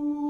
Ей,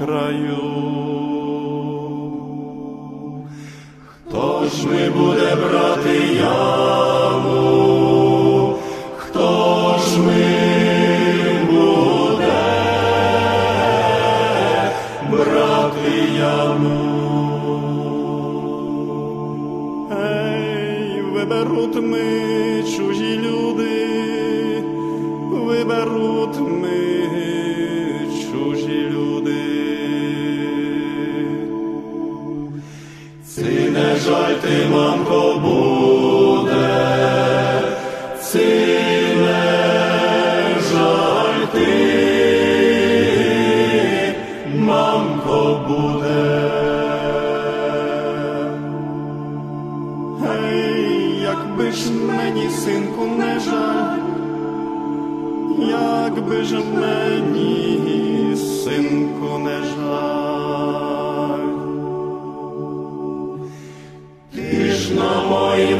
краю. Хто ж ми буде брати яму? Хто ж ми буде брати яму? Ей, виберуть ми чужі люди, виберуть ми Жаль ти, мамко, буде, жаль ти, мамко, буде. Гей, якби ж мені, синку, не жаль, якби ж мені, синку, не жаль.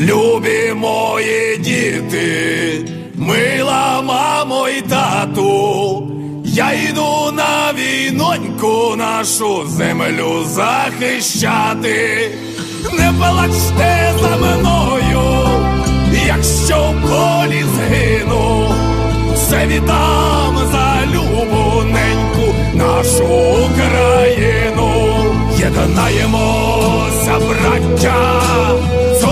Любі мої діти, мила мамо і тату, я йду на війноньку нашу землю захищати. Не плачте за мною, якщо в полі згину, все віддам за любоненьку нашу Україну. Єднаємося, браття, цю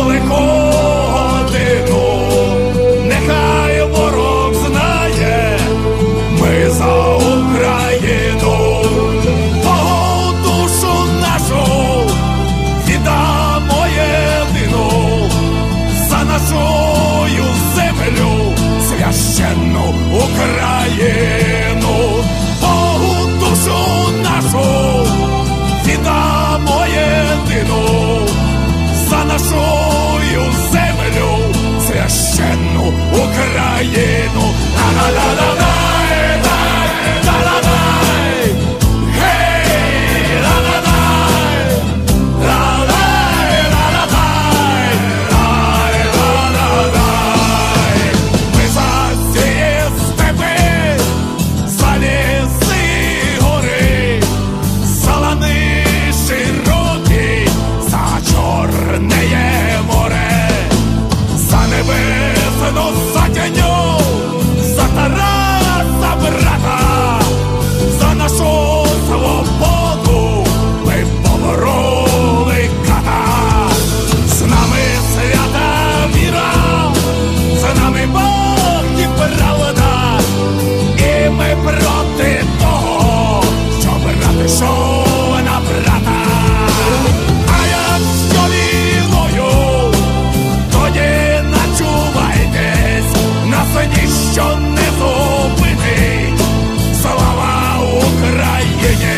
Yeah, yeah.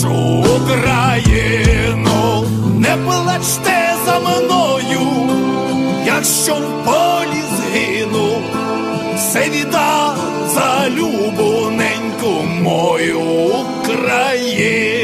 нашу Україну, не плачте за мною, якщо в полі згину, все віда за любу неньку мою Україну.